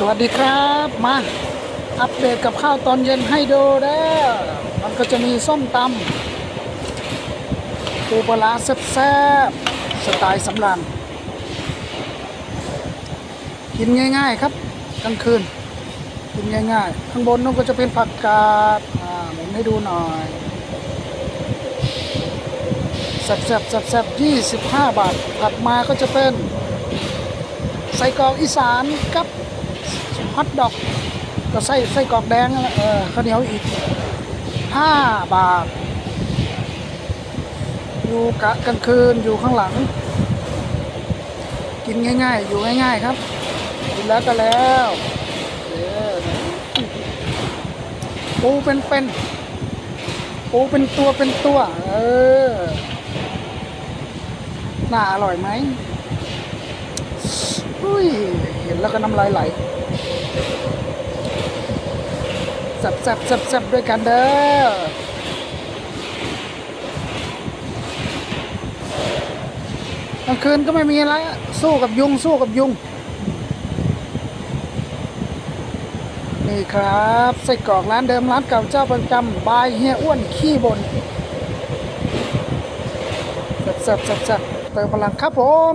สวัสดีครับมาอัปเดตกับข้าวตอนเย็นให้ดูเด้อมันก็จะมีส้มตำปูปลาแซ่บๆสไตล์สำรานกินง่าย ๆ ครับกลางคืน กินง่าย ๆ ข้างบนนู้นก็จะเป็นผักกาดอ่าหมุนให้ดูหน่อยแซ่บๆแซ่บๆยี่สิบห้าบาทถัดมาก็จะเป็นไส้กรอกอีสานกับ ฮอทดอกก็ไส้ไส้กรอกแดงแหละเออข้าวเหนียวอีกห้าบาท อยู่กะกลางคืนอยู่ข้างหลัง กินง่ายๆ อยู่ง่ายๆครับกินแล้วก็แล้วปูเป็นเป็นปูเป็นตัวเป็นตัว เออ น่าอร่อยไหมอุ้ย เห็นแล้วก็น้ำลายไหล แซบแซบแซบแซบด้วยกันเด้อกลางคืนก็ไม่มีอะไรสู้กับยุงสู้กับยุง นี่ครับไส้กรอกร้านเดิมร้านเก่าเจ้าประจำบายเฮียอ้วนขี้บนแซบแซบแซบแซบเติมพลังครับผม